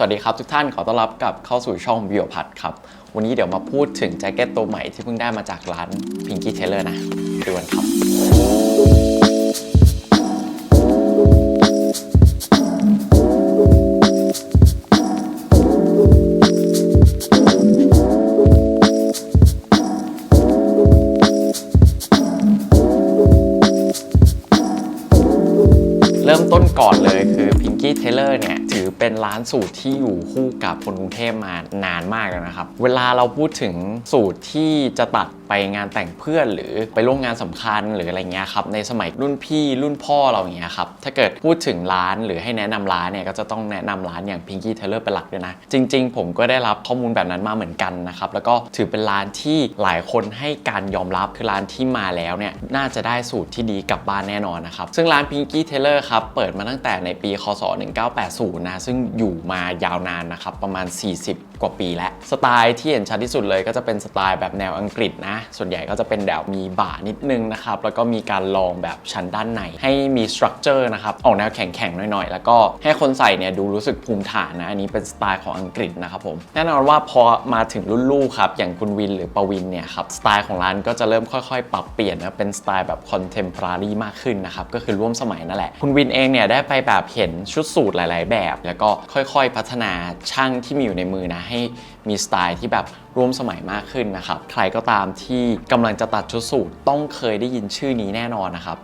สวัสดีครับทุกท่านขอต้อนรับกลับเข้าสู่ช่องวิวพัดครับ วันนี้เดี๋ยวมาพูดถึงแจ็คเก็ตตัวใหม่ที่เพิ่งได้มาจากร้าน Pinky Tailor นะดูกันครับ เริ่มต้นก่อนเลยคือ Pinky Tailor เนี่ย ถือเป็นร้านสูตรที่อยู่คู่กับคนกรุงเทพมานานมากแล้วนะครับ เวลาเราพูดถึงสูตรที่จะตัดไปงานแต่งเพื่อนหรือไปร่วมงานสำคัญหรืออะไรเงี้ยครับในสมัยรุ่นพี่รุ่นพ่อเราอย่างเงี้ยครับถ้าเกิดพูดถึงร้านหรือให้แนะนำร้านเนี่ยก็จะต้องแนะนำร้านอย่าง Pinky Tailor เป็นหลักด้วยนะ จริง ๆ ผมก็ได้รับข้อมูลแบบนั้นมาเหมือนกันนะครับแล้วก็ถือเป็นร้านที่หลายคนให้การยอมรับคือร้านที่มาแล้วเนี่ยน่าจะได้สูตรที่ดีกลับบ้านแน่นอนนะครับซึ่งร้าน Pinky Tailor ครับเปิดมาตั้งแต่ในปีคศ1980นะซึ่งอยู่มายาวนานนะครับประมาณ 40 กว่าปีแล้ว สไตล์ที่เห็นชัดที่สุดเลยก็จะเป็นสไตล์แบบแนวอังกฤษนะ ส่วนใหญ่ก็จะเป็นแบบมีบ่านิดนึงนะครับ แล้วก็มีการลองแบบชั้นด้านใน ให้มีสตรัคเจอร์นะครับ ออกแนวแข็งๆหน่อยๆ แล้วก็ให้คนใส่เนี่ยดูรู้สึกภูมิฐานนะ อันนี้เป็นสไตล์ของอังกฤษนะครับผม แน่นอนว่าพอมาถึงรุ่นลูกครับ อย่างคุณวินหรือปวินเนี่ยครับ สไตล์ของร้านก็จะเริ่มค่อยๆ ปรับเปลี่ยนนะเป็นสไตล์แบบคอนเทมพอรารีมากขึ้นนะครับ ก็คือร่วมสมัยนั่นแหละ คุณวินเองเนี่ยได้ไปแบบเห็นชุดสูตรหลาย ๆ แบบ แล้วก็ค่อยๆ พัฒนาช่างที่มีอยู่ในมือนะให้ มีสไตล์ที่แบบร่วมสมัยมากขึ้นนะครับ ใครก็ตามที่กำลังจะตัดชุดสูตรต้องเคยได้ยินชื่อนี้แน่นอนนะครับ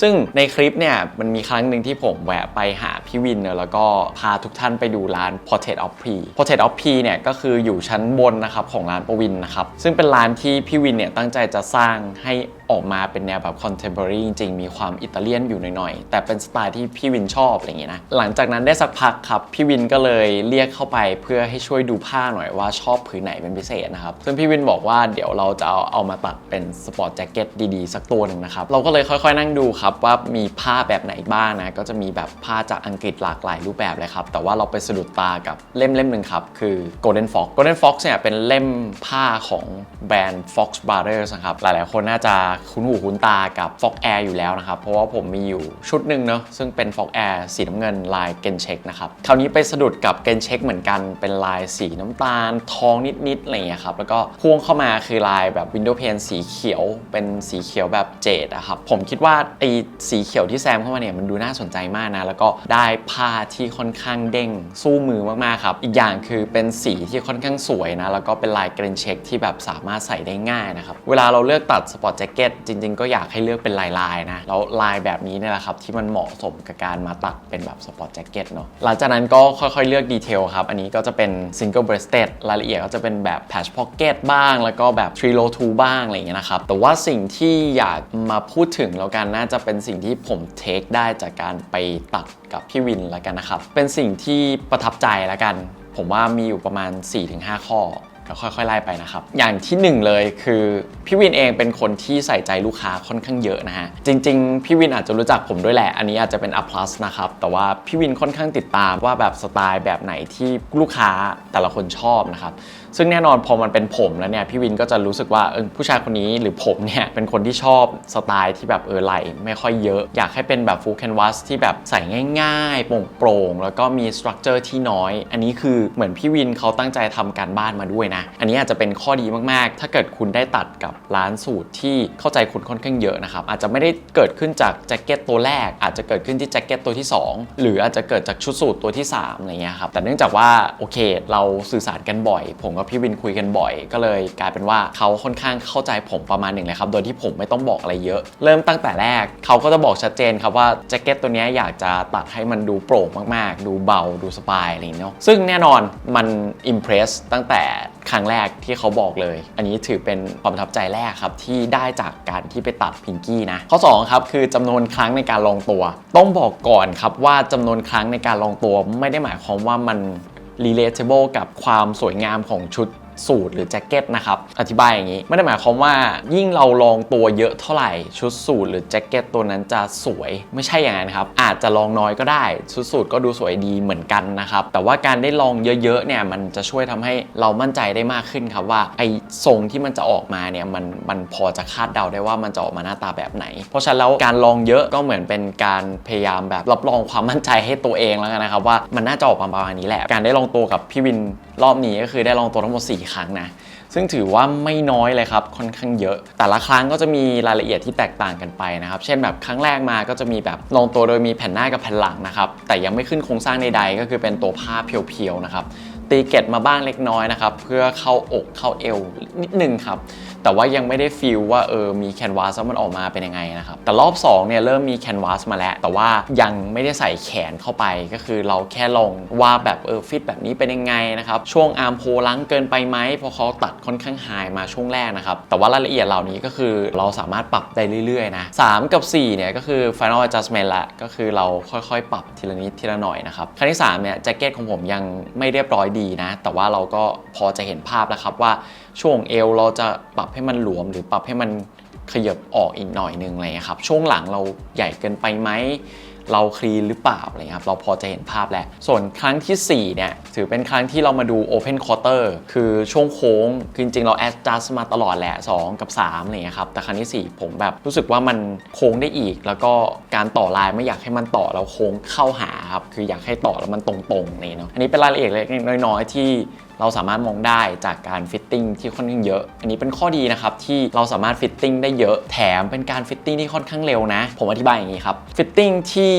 ซึ่งในคลิปเนี่ยมันมีครั้งหนึ่งที่ผมแวะไปหาพี่วินเนอะแล้วก็พาทุกท่านไปดูร้าน Portrait of P Portrait of P เนี่ยก็คืออยู่ชั้นบนนะครับของร้านปวินนะครับ ซึ่งเป็นร้านที่พี่วินเนี่ยตั้งใจจะสร้างให้ออกมาเป็นแนวแบบ contemporary จริงๆ มีความอิตาเลียนอยู่หน่อยๆ แต่เป็นสไตล์ที่พี่วินชอบอะไรอย่างเงี้ยนะ หลังจากนั้นได้สักพักครับ พี่วินก็เลยเรียกเข้าไปเพื่อให้ช่วยดูผ้าหน่อยว่าชอบผืนไหนเป็นพิเศษนะครับ ซึ่งพี่วินบอกว่าเดี๋ยวเราจะเอาเอามาตัดเป็นสปอร์ตแจ็คเก็ตดีๆ สักตัวหนึ่งนะครับ เราก็เลยค่อยๆนั่งดูครับว่ามีผ้าแบบไหนบ้างนะ ก็จะมีแบบผ้าจากอังกฤษหลากหลายรูปแบบเลยครับ แต่ว่าเราไปสะดุดตากับเล่มเล่มหนึ่งครับ คือ Golden Fox Golden Fox เนี่ยเป็นเล่มผ้าของแบรนด์ Fox Brothers นะครับ หลายๆ คนน่าจะคุ้นหูคุ้นตากับ Fox Air อยู่แล้วนะครับ เพราะว่าผมมีอยู่ชุดหนึ่งเนอะซึ่งเป็น Fox Air สีน้ำเงินลาย Gen Check นะครับคราวนี้ไปสะดุดกับ Gen Check เหมือนกันเป็นลายสีน้ำตาลท้องนิดๆอะไรอย่างเงี้ยครับแล้วก็พ่วงเข้ามาคือลายแบบ Window Pane สีเขียวเป็นสีเขียวแบบเจดอะครับผมคิดว่าไอ้สีเขียวที่แซมเข้ามาเนี่ยมันดูน่าสนใจมากนะแล้วก็ได้ผ้าที่ค่อนข้างเด้งสู้มือมากๆครับอีกอย่างคือเป็นสีที่ค่อนข้างสวยนะแล้วก็เป็นลายเกรนเช็คที่แบบสามารถใส่ได้ง่ายนะครับเวลาเราเลือกตัดสปอร์ตแจ็คเก็ตจริง ๆ ก็อยากให้เลือกเป็นลายๆนะแล้วลายแบบนี้เนี่ยแหละครับที่มันเหมาะสมกับการมาตัดเป็นแบบสปอร์ตแจ็คเก็ตเนาะหลังจากนั้นก็ค่อยๆเลือกดีเทลครับอันนี้ก็จะเป็นซิงเกิลเบรสเต d รายละเอียดก็จะเป็นแบบแพชพ็อกเก็ตบ้าง แล้วก็แบบทรีโลทูบ้างอะไรอย่างเงี้ยนะครับ แต่ว่าสิ่งที่อยากมาพูดถึงแล้วกันน่าจะเป็นสิ่งที่ผมเทคได้จากการไปตัดกับพี่วินแล้วกันนะครับ เป็นสิ่งที่ประทับใจแล้วกัน ผมว่ามีอยู่ประมาณ 4-5 ข้อ ก็ค่อยๆไล่ไปนะครับ อย่างที่หนึ่งเลยคือพี่วินเองเป็นคนที่ใส่ใจลูกค้าค่อนข้างเยอะนะฮะ จริง ๆ พี่วินอาจจะรู้จักผมด้วยแหละ อันนี้อาจจะเป็น A plus นะครับ แต่ว่าพี่วินค่อนข้างติดตามว่าแบบสไตล์แบบไหนที่ลูกค้าแต่ละคนชอบนะครับซึ่งแน่นอนพอมันเป็นผมแล้วเนี่ยพี่วินก็จะรู้สึกว่าเออผู้ชายคนนี้หรือผมเนี่ยเป็นคนที่ชอบสไตล์ที่แบบเออไหลไม่ค่อยเยอะ อยากให้เป็นแบบ full canvas ที่แบบใส่ง่ายๆโปร่งๆแล้วก็มี structure ที่น้อย อันนี้คือเหมือนพี่วินเขาตั้งใจทำการบ้านมาด้วยนะ อันนี้อาจจะเป็นข้อดีมากๆ ถ้าเกิดคุณได้ตัดกับร้านสูตรที่เข้าใจคุณค่อนข้างเยอะนะครับอาจจะไม่ได้เกิดขึ้นจากแจ็คเก็ตตัวแรก อาจจะเกิดขึ้นที่แจ็คเก็ตตัวที่ 2 หรืออาจจะเกิดจากชุดสูตรตัวที่3อะไรเงี้ยครับแต่เนื่องจากว่าโอเค เราสื่อสารกันบ่อย ผมกับพี่วินคุยกันบ่อย ก็เลยกลายเป็นว่าเขาค่อนข้างเข้าใจผมประมาณหนึ่งเลยครับ โดยที่ผมไม่ต้องบอกอะไรเยอะ เริ่มตั้งแต่แรกเขาก็จะบอกชัดเจนครับว่าแจ็คเก็ตตัวนี้อยากจะตัดให้มันดูโปร่งมากๆ ดูเบาดูสบายอะไรเนาะซึ่งแน่นอนมันอิมเพรสตั้งแต่ครั้งแรกที่เขาบอกเลย อันนี้ถือเป็นความประทับใจแรกครับที่ได้จากการที่ไปตัดพิงกี้นะข้อ2ครับคือจำนวนครั้งในการลองตัว ต้องบอกก่อนครับว่าจำนวนครั้งในการลองตัวไม่ได้หมายความว่ามัน relatable กับความสวยงามของชุด สูทหรือแจ็คเก็ตนะครับ อธิบายอย่างนี้ ไม่ได้หมายความว่ายิ่งเราลองตัวเยอะเท่าไหร่ ชุดสูทหรือแจ็คเก็ตตัวนั้นจะสวยไม่ใช่อย่างนั้นครับ อาจจะลองน้อยก็ได้ ชุดสูทก็ดูสวยดีเหมือนกันนะครับ แต่ว่าการได้ลองเยอะๆเนี่ยมันจะช่วยทำให้เรามั่นใจได้มากขึ้นครับว่าไอ้ทรงที่มันจะออกมาเนี่ยมันมันพอจะคาดเดาได้ว่ามันจะออกมาหน้าตาแบบไหน เพราะฉะนั้นแล้วการลองเยอะก็เหมือนเป็นการพยายามแบบรับรองความมั่นใจให้ตัวเองแล้วกันนะครับว่ามันน่าจะออกมาประมาณนี้แหละ การได้ลองตัวกับพี่วินรอบนี้ก็คือได้ลองตัวทั้งหมด4ครั้งนะ ซึ่งถือว่าไม่น้อยเลยครับ ค่อนข้างเยอะ แต่ละครั้งก็จะมีรายละเอียดที่แตกต่างกันไปนะครับ เช่นแบบครั้งแรกมาก็จะมีแบบลงตัวโดยมีแผ่นหน้ากับแผ่นหลังนะครับ แต่ยังไม่ขึ้นโครงสร้างใดๆ ก็คือเป็นตัวผ้าเพียวๆนะครับ ตีเกตมาบ้างเล็กน้อยนะครับ เพื่อเข้าอกเข้าเอวนิดนึงครับ แต่ว่ายังไม่ได้ฟีลว่าเออมีแคนวาสแล้วมันออกมาเป็นยังไงนะครับ แต่รอบ2เนี่ยเริ่มมีแคนวาสมาแล้ว แต่ว่ายังไม่ได้ใส่แขนเข้าไปก็คือเราแค่ลงว่าแบบเออฟิตแบบนี้เป็นยังไงนะครับช่วงอาร์มโพลังเกินไปไหมเพราะเขาตัดค่อนข้างไฮมาช่วงแรกนะครับแต่ว่ารายละเอียดเหล่านี้ก็คือเราสามารถปรับได้เรื่อยๆนะ3กับ4เนี่ยก็คือ final adjustment ละก็คือเราค่อยๆ ปรับทีละนิดทีละหน่อยนะครับครั้งที่3เนี่ยแจ็คเก็ตของผมยังไม่เรียบร้อยดีนะ แต่ว่าเราก็พอจะเห็นภาพแล้วครับว่าช่วงเอวเราจะปรับให้มันหลวมหรือปรับให้มันขยับออกอีกหน่อยนึงอะไรเลยครับ ช่วงหลังเราใหญ่เกินไปไหมเราคลีนหรือเปล่าอะไรเงี้ยครับเราพอจะเห็นภาพแล้ว ส่วนครั้งทีสี่4เนี่ยถือเป็นครั้งที่เรามาดู Open Quarter คือช่วงโค้งคือจริงๆเรา adjust มาตลอดแหละ 2 กับ3อะไรเงี้ยครับแต่ครั้งที่ 4 ผมแบบรู้สึกว่ามันโค้งได้อีก แล้วก็การต่อลายไม่อยากให้มันต่อแล้วโค้งเข้าหาครับคืออยากให้ต่อแล้วมันตรงๆนี่เนาะอันนี้เป็นรายละเอียดเล็กๆน้อยๆที่เราสามารถมองได้จากการฟิตติ้งที่ค่อนข้างเยอะ อันนี้เป็นข้อดีนะครับที่เราสามารถฟิตติ้งได้เยอะแถมเป็นการฟิตติ้งที่ค่อนข้างเร็วนะ ผมอธิบายอย่างนี้ครับฟิตติ้งที่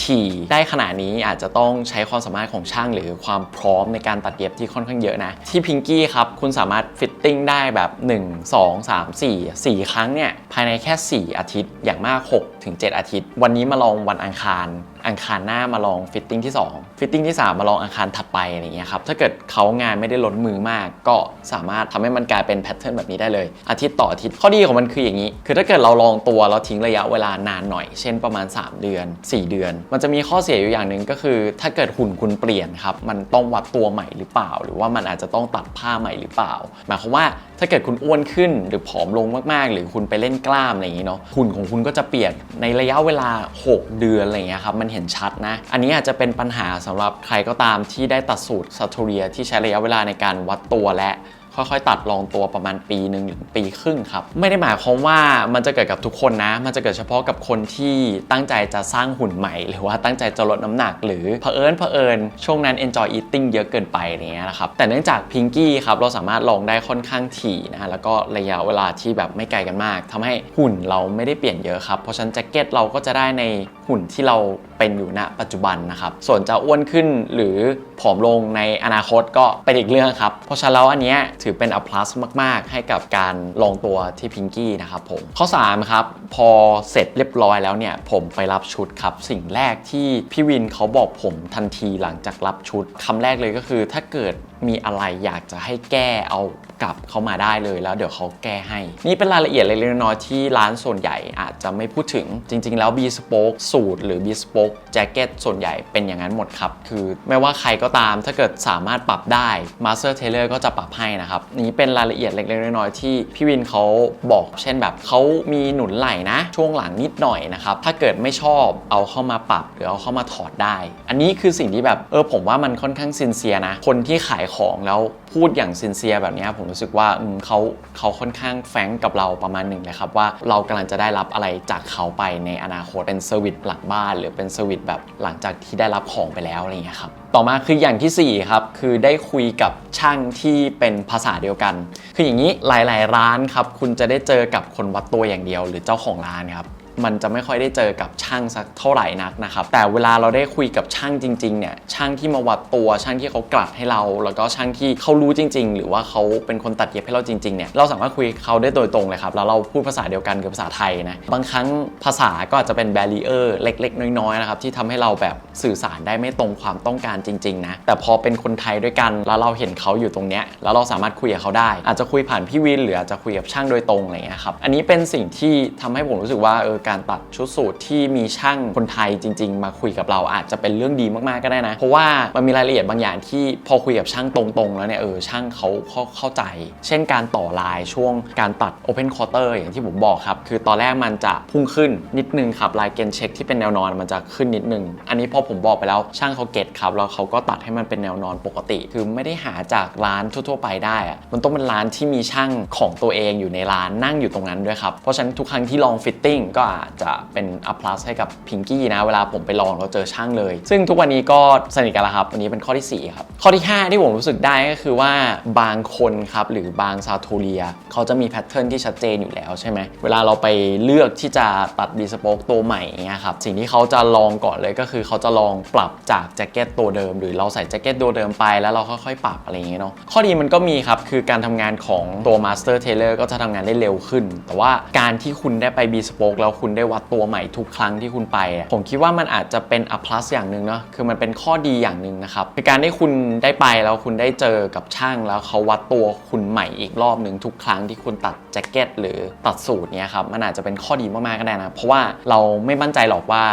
ถี่ได้ขนาดนี้อาจจะต้องใช้ความสามารถของช่างหรือความพร้อมในการตัดเย็บที่ค่อนข้างเยอะนะ ที่พิงกี้ครับ คุณสามารถฟิตติ้งได้แบบ 1 2 3 4 4 ครั้งเนี่ย ภายในแค่ 4 อาทิตย์อย่างมาก6ถึง7อาทิตย์ วันนี้มาลองวันอังคาร อังคารหน้ามาลองฟิตติ้งที่ 2 ฟิตติ้งที่ 3 มาลองอังคารถัดไปอะไรเงี้ยครับถ้าเกิดเขางานไม่ได้ล้นมือมาก ก็สามารถทำให้มันกลายเป็นแพทเทิร์นแบบนี้ได้เลย อาทิตย์ต่ออาทิตย์ข้อดีของมันคืออย่างนี้ คือถ้าเกิดเราลองตัวเราทิ้งระยะเวลานานหน่อย เช่นประมาณ 3 เดือน 4 เดือน มันจะมีข้อเสียอยู่อย่างหนึ่งก็คือ ถ้าเกิดหุ่นคุณเปลี่ยนครับมันต้องวัดตัวใหม่หรือเปล่า หรือว่ามันอาจจะต้องตัดผ้าใหม่หรือเปล่าหมายความว่าถ้าเกิดคุณอ้วนขึ้นหรือผอมลงมากๆ หรือคุณไปเล่นกล้ามอะไรอย่างนี้เนาะหุ่นของคุณก็จะเปลี่ยนในระยะเวลา 6 เดือนอะไรเงี้ยครับมันเห็นชัดนะ อันนี้อาจจะเป็นปัญหาสำหรับใครก็ตามที่ได้ตัดสูตรซาโทเรียที่ใช้ระยะเวลาในการวัดตัวและค่อยๆ ตัดลองตัวประมาณปีหนึ่งถึงปีครึ่งครับ ไม่ได้หมายความว่ามันจะเกิดกับทุกคนนะ มันจะเกิดเฉพาะกับคนที่ตั้งใจจะสร้างหุ่นใหม่ หรือว่าตั้งใจจะลดน้ำหนัก หรือเผอิญเผอิญช่วงนั้น enjoy eating เยอะเกินไปอย่างเงี้ยนะครับ แต่เนื่องจากพิงกี้ครับ เราสามารถลองได้ค่อนข้างถี่นะ แล้วก็ระยะเวลาที่แบบไม่ไกลกันมากทำให้หุ่นเราไม่ได้เปลี่ยนเยอะครับ เพราะฉะนั้นแจ็คเก็ตเราก็จะได้ใน หุ่นที่เราเป็นอยู่ณปัจจุบันนะครับ ส่วนจะอ้วนขึ้นหรือผอมลงในอนาคตก็เป็นอีกเรื่องครับ เพราะฉะนั้นแล้วอันนี้ถือเป็น a plus มาก ๆ ให้กับการลองตัวที่พิงกี้นะครับผม ข้อ 3 ครับ พอเสร็จเรียบร้อยแล้วเนี่ย ผมไปรับชุดครับ สิ่งแรกที่พี่วินเขาบอกผมทันทีหลังจากรับชุดคำแรกเลยก็คือ ถ้าเกิด มีอะไรอยากจะให้แก้เอากลับเข้ามาได้เลยแล้วเดี๋ยวเขาแก้ให้ นี่เป็นรายละเอียดเล็กๆน้อยๆที่ร้านส่วนใหญ่อาจจะไม่พูดถึง จริง ๆ แล้ว B Spoke สูตรหรือ B Spoke แจ็คเก็ตส่วนใหญ่เป็นอย่างนั้นหมดครับ คือไม่ว่าใครก็ตามถ้าเกิดสามารถปรับได้ Master Tailor ก็จะปรับให้นะครับ นี่เป็นรายละเอียดเล็กๆน้อยๆที่พี่วินเขาบอก เช่นแบบเขามีหนุนไหล่นะ ช่วงหลังนิดหน่อยนะครับถ้าเกิดไม่ชอบเอาเข้ามาปรับหรือเอาเข้ามาถอดได้ อันนี้คือสิ่งที่แบบเออผมว่ามันค่อนข้างซินเซียนะคนที่ขายของแล้วพูดอย่างซินเซียแบบนี้ผมรู้สึกว่าเขาเขาค่อนข้างแฟงกับเราประมาณหนึ่งเลยครับว่าเรากำลังจะได้รับอะไรจากเขาไปในอนาคตเป็นเซอร์วิสหลังบ้าน หรือเป็นเซอร์วิสแบบหลังจากที่ได้รับของไปแล้วอะไรอย่างเงี้ยครับต่อมาคืออย่างทีสี่4 ครับ คือได้คุยกับช่างที่เป็นภาษาเดียวกัน คืออย่างนี้หลาย ๆ ร้านครับ คุณจะได้เจอกับคนวัดตัวอย่างเดียว หรือเจ้าของร้านครับ มันจะไม่ค่อยได้เจอกับช่างสักเท่าไหร่นักนะครับ แต่เวลาเราได้คุยกับช่างจริงๆเนี่ยช่างที่มาวัดตัวช่างที่เขากลัดให้เรา แล้วก็ช่างที่เขารู้จริง ๆ หรือว่าเขาเป็นคนตัดเย็บให้เราจริงๆเนี่ยเราสามารถคุยเขาได้โดยตรงเลยครับแล้วเราพูดภาษาเดียวกันคือภาษาไทยนะบางครั้งภาษาก็อาจจะเป็นแบรีเออร์เล็ก ๆ น้อยๆนะครับที่ทำให้เราแบบสื่อสารได้ไม่ตรงความต้องการจริงๆนะแต่พอเป็นคนไทยด้วยกันแล้วเราเห็นเขาอยู่ตรงเนี้ยแล้วเราสามารถคุยกับเขาได้ อาจจะคุยผ่านพี่วินหรืออาจจะคุยกับช่างโดยตรงอะไรเงี้ยครับอันนี้เป็นสิ่งที่ทำให้ผมรู้สึกว่าเออการตัดชุดสูทที่มีช่างคนไทยจริง ๆ มาคุยกับเราอาจจะเป็นเรื่องดีมากๆก็ได้นะ เพราะว่ามันมีรายละเอียดบางอย่างที่พอคุยกับช่างตรงๆ แล้วเนี่ยเออช่างเขาเขาเข้าใจ เช่นการต่อลายช่วงการตัด Open Quarter อย่างที่ผมบอกครับ คือตอนแรกมันจะพุ่งขึ้นนิดนึงครับลายเกนเช็คที่เป็นแนวนอนมันจะขึ้นนิดนึง อันนี้พอผมบอกไปแล้วช่างเขาเก็ตครับแล้วเขาก็ตัดให้มันเป็นแนวนอนปกติ คือไม่ได้หาจากร้านทั่วๆ ไปได้อะมันต้องเป็นร้านที่มีช่างของตัวเองอยู่ในร้านนั่งอยู่ตรงนั้นด้วยครับเพราะฉะนั้นทุกครั้งที่ลองฟิตติ้งก็อาจะเป็นอัพลัสให้กับพิงกี้นะ เวลาผมไปลองเราเจอช่างเลย ซึ่งทุกวันนี้ก็สนิทกันแล้วครับอันนี้เป็นข้อที่สี่ครับ ข้อที่ห้าที่ผมรู้สึกได้ก็คือว่าบางคนครับ หรือบางซาโทเรียเขาจะมีแพทเทิร์นที่ชัดเจนอยู่แล้วใช่ไหมเวลาเราไปเลือกที่จะตัดดีสโปกตัวใหม่เงี้ยครับสิ่งที่เขาจะลองก่อนเลยก็คือเขาจะลองปรับจากแจ็คเก็ตตัวเดิม หรือเราใส่แจ็คเก็ตตัวเดิมไปแล้วเราค่อยๆปรับอะไรอย่างเงี้ยเนาะข้อดีมันก็มีครับคือการทำงานของตัว Master Tailor ก็จะทำงานได้เร็วขึ้น แต่ว่าการที่คุณได้ไป bespoke แล้วคุณได้วัดตัวใหม่ทุกครั้งที่คุณไป ผมคิดว่ามันอาจจะเป็น a plus อย่างหนึ่งเนาะคือมันเป็นข้อดีอย่างหนึ่งนะครับคือการที่คุณได้ไปแล้วคุณได้เจอกับช่างแล้วเขาวัดตัวคุณใหม่อีกรอบหนึ่งทุกครั้งที่คุณตัดแจ็คเก็ตหรือตัดสูตรเนี้ยครับมันอาจจะเป็นข้อดีมากๆก็ได้นะเพราะว่าเราไม่มั่นใจหรอกว่า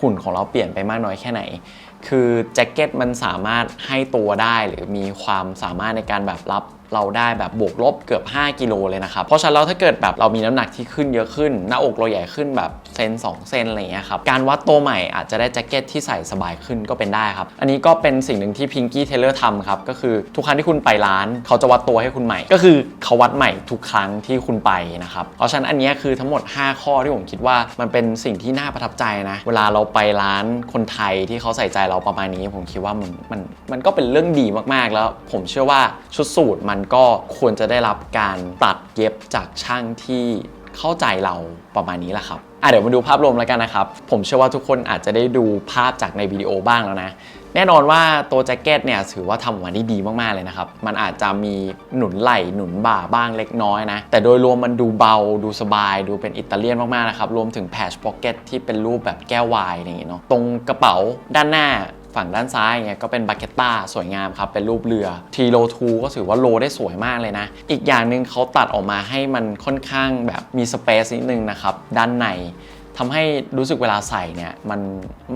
หุ่นของเราเปลี่ยนไปมากน้อยแค่ไหน คือแจ็คเก็ตมันสามารถให้ตัวได้หรือมีความสามารถในการแบบรับ เราได้แบบบวกลบเกือบ 5 กิโลเลยนะครับ เพราะฉะนั้นแล้วถ้าเกิดแบบเรามีน้ำหนักที่ขึ้นเยอะขึ้น หน้าอกเราใหญ่ขึ้นแบบเซน2เซนอะไรอย่างเงี้ยครับ การวัดตัวใหม่อาจจะได้แจ็คเก็ตที่ใส่สบายขึ้นก็เป็นได้ครับ อันนี้ก็เป็นสิ่งหนึ่งที่พิงกี้เทเลอร์ทำครับ ก็คือทุกครั้งที่คุณไปร้าน เขาจะวัดตัวให้คุณใหม่ ก็คือเขาวัดใหม่ทุกครั้งที่คุณไปนะครับ เพราะฉะนั้นอันนี้คือทั้งหมด 5 ข้อที่ผมคิดว่ามันเป็นสิ่งที่น่าประทับใจนะ เวลาเราไปร้านคนไทยที่เขาใส่ใจเราประมาณนี้ ผมคิดว่ามันมันมันก็เป็นเรื่องดีมากๆแล้ว ผมเชื่อว่าชุดสูตรมันก็ควรจะได้รับการตัดเย็บจากช่างที่เข้าใจเราประมาณนี้แหละครับอะเดี๋ยวมาดูภาพรวมแล้วกันนะครับ ผมเชื่อว่าทุกคนอาจจะได้ดูภาพจากในวิดีโอบ้างแล้วนะ แน่นอนว่าตัวแจ็คเก็ตเนี่ยถือว่าทำออกมาได้ดีมากๆเลยนะครับ มันอาจจะมีหนุนไหล่หนุนบ่าบ้างเล็กน้อยนะ แต่โดยรวมมันดูเบาดูสบาย ดูเป็นอิตาเลียนมากๆนะครับ รวมถึงแพชพ็อกเก็ตที่เป็นรูปแบบแก้ววายอะไรอย่างเงี้เนาะตรงกระเป๋าด้านหน้า ฝั่งด้านซ้ายเนี่ยก็เป็นบาเกตต้าสวยงามครับ เป็นรูปเรือทีโลทูก็ถือว่าโลได้สวยมากเลยนะ อีกอย่างหนึ่งเขาตัดออกมาให้มันค่อนข้างแบบมีสเปซนิดนึงนะครับ ด้านใน ทำให้รู้สึกเวลาใส่เนี่ยมัน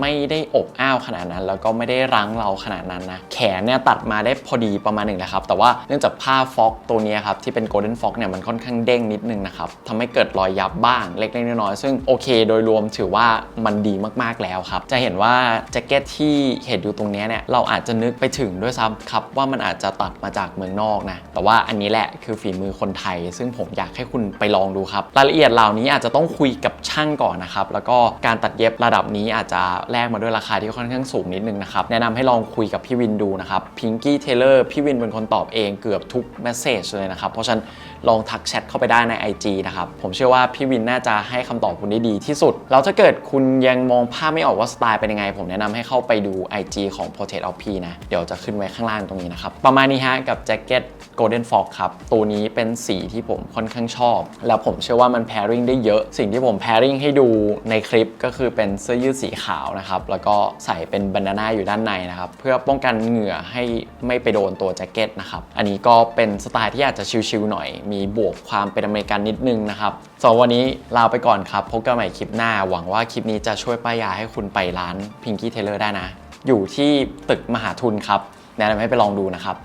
ไม่ได้อบอ้าวขนาดนั้น แล้วก็ไม่ได้รั้งเราขนาดนั้นนะแขนเนี่ยตัดมาได้พอดีประมาณหนึ่งนะครับแต่ว่าเนื่องจากผ้าฟ็อกตัวนี้ครับที่เป็นโกลเด้นฟ็อกเนี่ยมันค่อนข้างเด้งนิดนึงนะครับทำให้เกิดรอยยับบ้างเล็กๆน้อยๆซึ่งโอเค โดยรวมถือว่ามันดีมากๆแล้วครับ จะเห็นว่าแจ็คเก็ตที่เห็นอยู่ตรงนี้เนี่ยเราอาจจะนึกไปถึงด้วยซ้ำครับว่ามันอาจจะตัดมาจากเมืองนอกนะแต่ว่าอันนี้แหละคือฝีมือคนไทย ซึ่งผมอยากให้คุณไปลองดูครับรายละเอียดเหล่านี้อาจจะต้องคุยกับช่างก่อนนะครับแล้วก็การตัดเย็บระดับนี้อาจจะแลกมาด้วยราคาที่ค่อนข้างสูงนิดนึงนะครับแนะนำให้ลองคุยกับพี่วินดูนะครับพิงกี้เทเลอร์พี่วินเป็นคนตอบเองเกือบทุกเมสเซจเลยนะครับเพราะฉะนั้นลองทักแชทเข้าไปได้ใน IG นะครับ ผมเชื่อว่าพี่วินน่าจะให้คำตอบคุณได้ดีที่สุด แล้วถ้าเกิดคุณยังมองภาพไม่ออกว่าสไตล์เป็นยังไง ผมแนะนำให้เข้าไปดู IG ของ Portrait of P นะ เดี๋ยวจะขึ้นไว้ข้างล่างตรงนี้นะครับ ประมาณนี้ฮะกับแจ็คเก็ต Golden Fox ครับ ตัวนี้เป็นสีที่ผมค่อนข้างชอบ แล้วผมเชื่อว่ามัน pairing ได้เยอะ สิ่งที่ผม pairing ให้ดูในคลิปก็คือเป็นเสื้อยืดสีขาวนะครับ แล้วก็ใส่เป็นบันดาน่าอยู่ด้านในนะครับ เพื่อป้องกันเหงื่อให้ไม่ไปโดนตัวแจ็คเก็ตนะครับ อันนี้ก็เป็นสไตล์ที่อาจจะชิลๆหน่อยมีบวกความเป็นอเมริกันนิดนึงนะครับสำหรับวันนี้ลาไปก่อนครับ พบกันใหม่คลิปหน้า หวังว่าคลิปนี้จะช่วยป้ายยาให้คุณไปร้านพิงกี้เทเลอร์ได้นะ อยู่ที่ตึกมหาทุนครับ แนะนำให้ไปลองดูนะครับ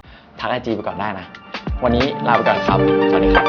ทักไอจีไปก่อนได้นะ วันนี้ลาไปก่อนครับ สวัสดีครับ